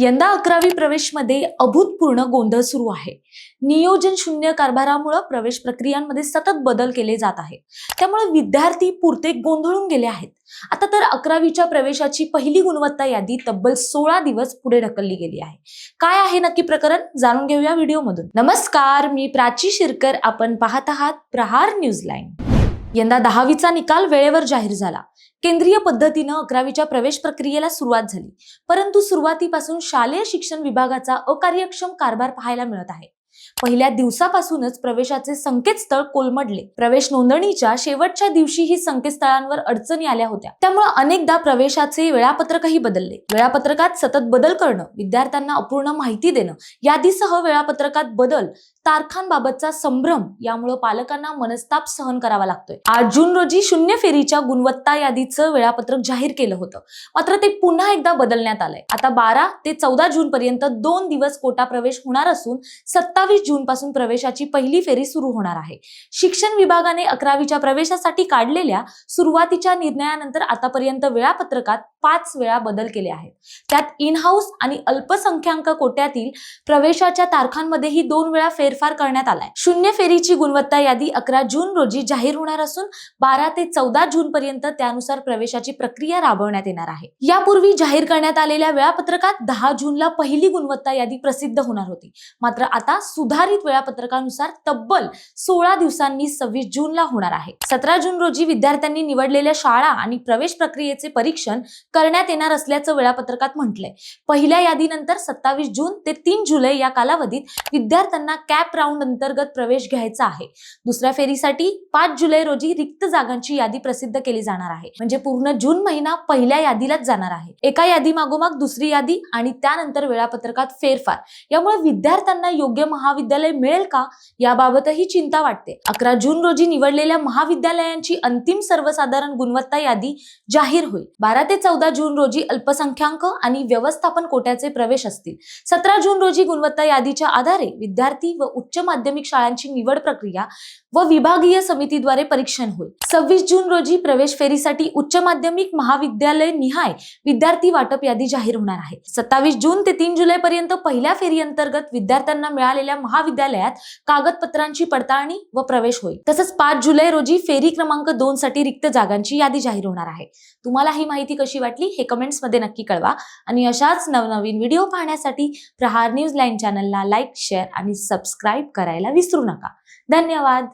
यंदा अकरावी प्रवेशमध्ये अभूतपूर्ण गोंधळ सुरू आहे. नियोजन शून्य कारभारामुळे प्रवेश प्रक्रियांमध्ये सतत बदल केले जात आहे त्यामुळे विद्यार्थी पुरते गोंधळून गेले आहेत. आता तर अकरावीच्या प्रवेशाची पहिली गुणवत्ता यादी तब्बल सोळा दिवस पुढे ढकलली गेली आहे. काय आहे नक्की प्रकरण? जाणून घेऊया व्हिडिओमधून. नमस्कार मी प्राची शिरकर. आपण पाहत आहात प्रहार न्यूज लाईन यंदा दहावीचा निकाल वेळेवर जाहीर झाला. केंद्रीय पद्धतीनं अकरावीच्या प्रवेश प्रक्रियेला सुरुवात झाली. परंतु सुरुवातीपासून शालेय शिक्षण विभागाचा अकार्यक्षम कारभार पाहायला मिळत आहे. पहिल्या दिवसापासूनच प्रवेशाचे संकेतस्थळ कोलमडले. प्रवेश नोंदणीच्या शेवटच्या दिवशीही संकेतस्थळांवर अडचणी आल्या होत्या. त्यामुळे अनेकदा प्रवेशाचे वेळापत्रकही बदलले. वेळापत्रकात सतत बदल करणं विद्यार्थ्यांना अपूर्ण माहिती देणं यादीसह वेळापत्रकात बदल तारखांबाबतचा संभ्रम यामुळे पालकांना मनस्ताप सहन करावा लागतोय. आठ जून रोजी शून्य फेरीच्या गुणवत्ता यादीचं वेळापत्रक जाहीर केलं होतं. मात्र ते पुन्हा एकदा बदलण्यात आलंय. आता बारा ते चौदा जून पर्यंत दोन दिवस कोटा प्रवेश होणार असून सत्ता सत्तावीस जून पासून प्रवेशाची पहिली फेरी सुरू होणार आहे. शिक्षण विभागाने अकरावीच्या प्रवेशासाठी काढलेल्या सुरुवातीच्या निर्णयानंतर आतापर्यंत वेळापत्रकात पाच वेळा बदल केले आहेत. त्यात इन हाऊस आणि अल्पसंख्याक कोट्यातील प्रवेशाच्या तारखांमध्येही दोन वेळा फेरफार करण्यात आलाय. शून्य फेरीची गुणवत्ता यादी अकरा जून रोजी जाहीर होणार असून बारा ते चौदा जून पर्यंत त्यानुसार प्रवेशाची प्रक्रिया राबवण्यात येणार आहे. यापूर्वी जाहीर करण्यात आलेल्या वेळापत्रकात दहा जूनला पहिली गुणवत्ता यादी प्रसिद्ध होणार होती. मात्र आता सुधारित वेळापत्रकानुसार तब्बल सोळा दिवसांनी सव्वीस जूनला होणार आहे. सतरा जून रोजी विद्यार्थ्यांनी निवडलेल्या शाळा आणि प्रवेश प्रक्रियेचे परीक्षण करण्यात येणार असल्याचं वेळापत्रकात म्हटलंय. पहिल्या यादीनंतर सत्तावीस जून ते तीन जुलै या कालावधीत विद्यार्थ्यांना कॅप राऊंड अंतर्गत प्रवेश घ्यायचा आहे. दुसऱ्या फेरीसाठी पाच जुलै रोजी रिक्त जागांची यादी प्रसिद्ध केली जाणार आहे. म्हणजे पूर्ण जून महिना पहिल्या यादीलाच जाणार आहे. एका यादी मागोमाग दुसरी यादी आणि त्यानंतर वेळापत्रकात फेरफार. यामुळे विद्यार्थ्यांना योग्य महाविद्यालय मिळेल का? याबाबतही चिंता वाटते. अकरा जून रोजी निवडलेल्या महाविद्यालयांची अंतिम सर्वसाधारण गुणवत्ता यादी जाहीर होईल. बारा ते चौदा जून रोजी अल्पसंख्याक आणि व्यवस्थापन कोट्याचे प्रवेश असतील. सतरा जून रोजी गुणवत्ता यादीच्या आधारे विद्यार्थी व उच्च माध्यमिक शाळांची निवड प्रक्रिया व विभागीय समितीद्वारे परीक्षण होईल. सव्वीस जून रोजी प्रवेश फेरीसाठी उच्च माध्यमिक महाविद्यालय निहाय विद्यार्थी वाटप यादी जाहीर होणार आहे. सत्तावीस जून ते तीन जुलै पर्यंत पहिल्या फेरी अंतर्गत विद्यार्थ्यांना मिळालेल्या महाविद्यालयात कागदपत्रांची पडताळणी व प्रवेश होईल तसंच पाच जुलै रोजी फेरी क्रमांक दोन साठी रिक्त जागांची यादी जाहीर होणार आहे. तुम्हाला ही माहिती कशी वाटली हे कमेंट्समध्ये नक्की कळवा. आणि अशाच नवनवीन व्हिडिओ पाहण्यासाठी प्रहार न्यूज लाईन चॅनलला लाईक शेअर आणि सबस्क्राईब करायला विसरू नका. धन्यवाद.